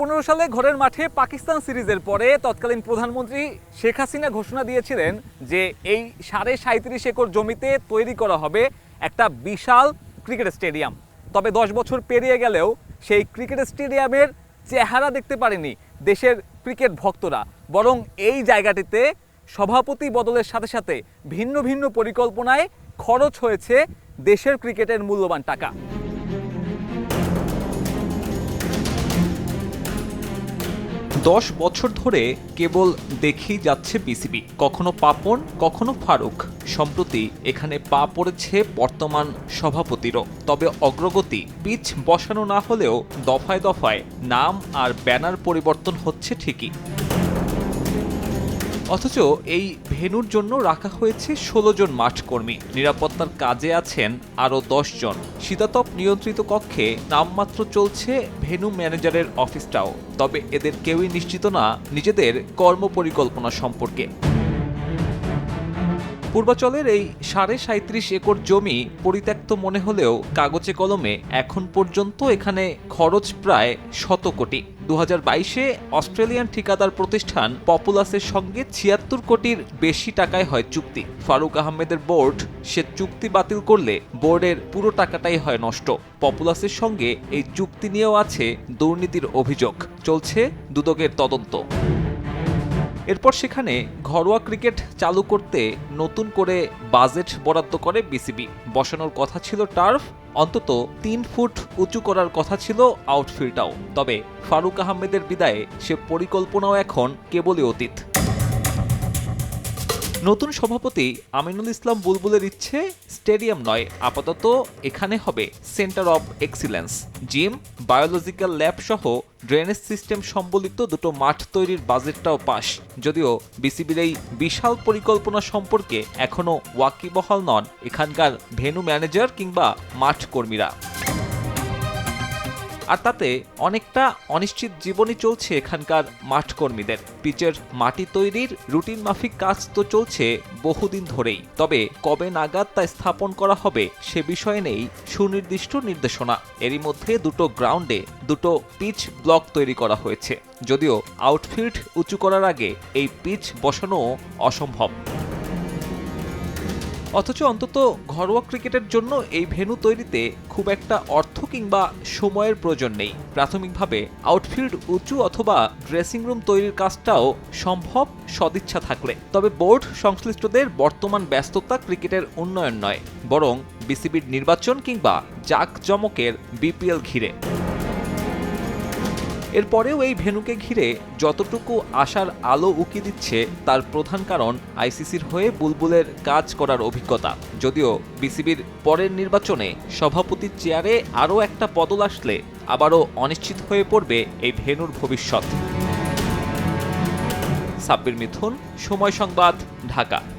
পনেরো সালে ঘরের মাঠে পাকিস্তান সিরিজের পরে তৎকালীন প্রধানমন্ত্রী শেখ হাসিনা ঘোষণা দিয়েছিলেন যে এই সাড়ে সাঁত্রিশ একর জমিতে তৈরি করা হবে একটা বিশাল ক্রিকেট স্টেডিয়াম। তবে দশ বছর পেরিয়ে গেলেও সেই ক্রিকেট স্টেডিয়ামের চেহারা দেখতে পারেনি দেশের ক্রিকেট ভক্তরা। বরং এই জায়গাটিতে সভাপতি বদলের সাথে সাথে ভিন্ন ভিন্ন পরিকল্পনায় খরচ হয়েছে দেশের ক্রিকেটের মূল্যবান টাকা। দশ বছর ধরে কেবল দেখেই যাচ্ছে বিসিবি কখনো পাপন, কখনো ফারুক। সম্প্রতি এখানে পা পড়েছে বর্তমান সভাপতিরও। তবে অগ্রগতি, পিচ বসানো না হলেও দফায় দফায় নাম আর ব্যানার পরিবর্তন হচ্ছে ঠিকই। অথচ এই ভেনুর জন্য রাখা হয়েছে ষোলো জন মাঠকর্মী। নিরাপত্তার কাজে আছেন আরও জন। শীতাতপ নিয়ন্ত্রিত কক্ষে নামমাত্র চলছে ভেনু ম্যানেজারের অফিসটাও। তবে এদের কেউই নিশ্চিত না নিজেদের কর্মপরিকল্পনা সম্পর্কে। পূর্বাচলের এই সাড়ে সাঁত্রিশ একর জমি পরিত্যক্ত মনে হলেও কাগজে কলমে এখন পর্যন্ত এখানে খরচ প্রায় শত কোটি। দু বাইশে অস্ট্রেলিয়ান ঠিকাদার প্রতিষ্ঠান পপুলাসের সঙ্গে ছিয়াত্তর কোটির বেশি টাকায় হয় চুক্তি। ফারুক আহমেদের বোর্ড সে চুক্তি বাতিল করলে বোর্ডের পুরো টাকাটাই হয় নষ্ট। পপুলাসের সঙ্গে এই চুক্তি নিয়েও আছে দুর্নীতির অভিযোগ। চলছে দুদকের তদন্ত। এরপর সেখানে ঘরোয়া ক্রিকেট চালু করতে নতুন করে বাজেট বরাদ্দ করে বিসিবি। বসানোর কথা ছিল টার্ফ, অন্তত তিন ফুট উঁচু করার কথা ছিল আউটফিল্ডটাও। তবে ফারুক আহমেদের বিদায়ে সে পরিকল্পনাও এখন কেবলই অতীত। নতুন সভাপতি আমিনুল ইসলাম বুলবুলের ইচ্ছে স্টেডিয়াম নয়, আপাতত এখানে হবে centre of excellence, gym, biological lab সহ ড্রেনেজ সিস্টেম সম্বলিত দুটো মাঠ তৈরির বাজেটটাও পাস। যদিও বিসিবির এই বিশাল পরিকল্পনা সম্পর্কে এখনও ওয়াকিবহাল নন এখানকার ভেনু ম্যানেজার কিংবা মাঠ কর্মীরা। আর তাতে অনেকটা অনিশ্চিত জীবনই চলছে এখানকার মাঠ কর্মীদের পিচের মাটি তৈরির রুটিন মাফিক কাজ তো চলছে বহুদিন ধরেই। তবে কবে নাগাদ তা স্থাপন করা হবে সে বিষয়ে নেই সুনির্দিষ্ট নির্দেশনা। এরই মধ্যে দুটো গ্রাউন্ডে দুটো পিচ ব্লক তৈরি করা হয়েছে। যদিও আউটফিল্ড উঁচু করার আগে এই পিচ বসানো অসম্ভব। অথচ অন্তত ঘরোয়া ক্রিকেটের জন্য এই ভেন্যু তৈরিতে খুব একটা অর্থ কিংবা সময়ের প্রয়োজন নেই। প্রাথমিকভাবে আউটফিল্ড উঁচু অথবা ড্রেসিং রুম তৈরির কাজটাও সম্ভব সদিচ্ছা থাকলে। তবে বোর্ড সংশ্লিষ্টদের বর্তমান ব্যস্ততা ক্রিকেটের উন্নয়ন নয়, বরং বিসিবির নির্বাচন কিংবা জাকজমকের বিপিএল ঘিরে। এরপরেও এই ভেনুকে ঘিরে যতটুকু আশার আলো উকি দিচ্ছে, তার প্রধান কারণ আইসিসির হয়ে বুলবুলের কাজ করার অভিজ্ঞতা। যদিও বিসিবির পরের নির্বাচনে সভাপতির চেয়ারে আরও একটা বদল আসলে আবারও অনিশ্চিত হয়ে পড়বে এই ভেনুর ভবিষ্যৎ। সাব্বির মিথুন, সময় সংবাদ, ঢাকা।